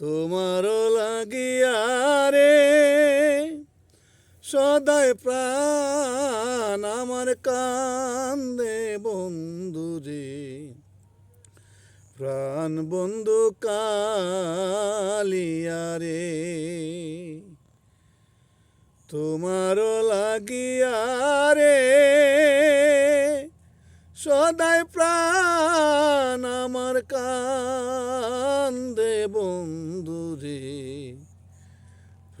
তোমারও লাগিয়া রে। সদায় প্রাণ আমার কান্দে বন্ধু রে। প্রাণ বন্ধু কালিয়া রে। তোমারও লাগিয়া রে। সদায় প্রাণ আমার কান্দে বন্ধু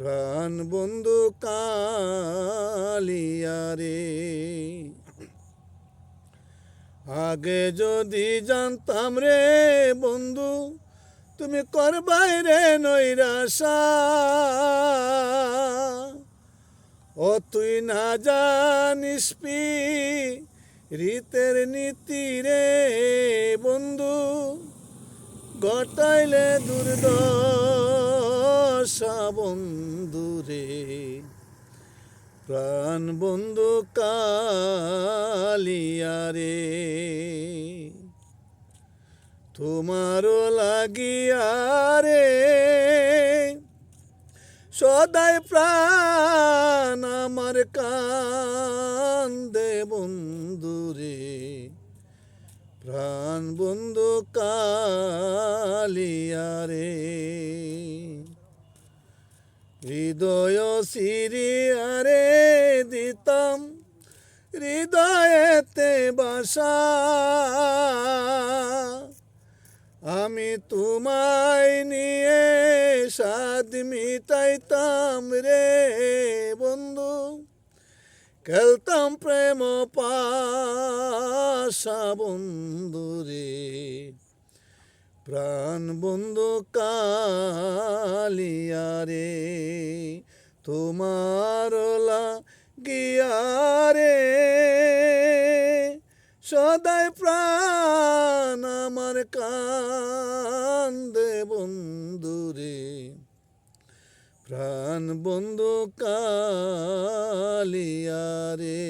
প্রাণ বন্ধু কালিয়া রে। আগে যদি জানতাম রে বন্ধু, তুমি করবাই রে নৈরাশা। ও তুই না জানিস পি, রীতের নীতি রে বন্ধু, গটাইলে দুর্দশা। বন্ধু রে, প্রাণ বন্ধু কালিয়া রে। তোমারও লাগিয়া রে, সদাই প্রাণ আমার কান্দে বন্ধু রে, প্রাণ বন্ধু কালিয়া রে। হৃদয় সিরিয়ারে দিতাম, হৃদয়েতে বাসা। আমি তোমায় নিয়ে সাদ মিটাইতাম রে বন্ধু, খেলতাম প্রেম পাশা বন্ধু রে। প্রাণ বন্ধু কালিয়া রে, তোমার গিয়া রে। সদাই প্রাণ আমার কান্দে বন্ধু রে, প্রাণ বন্ধু কালিয়া রে।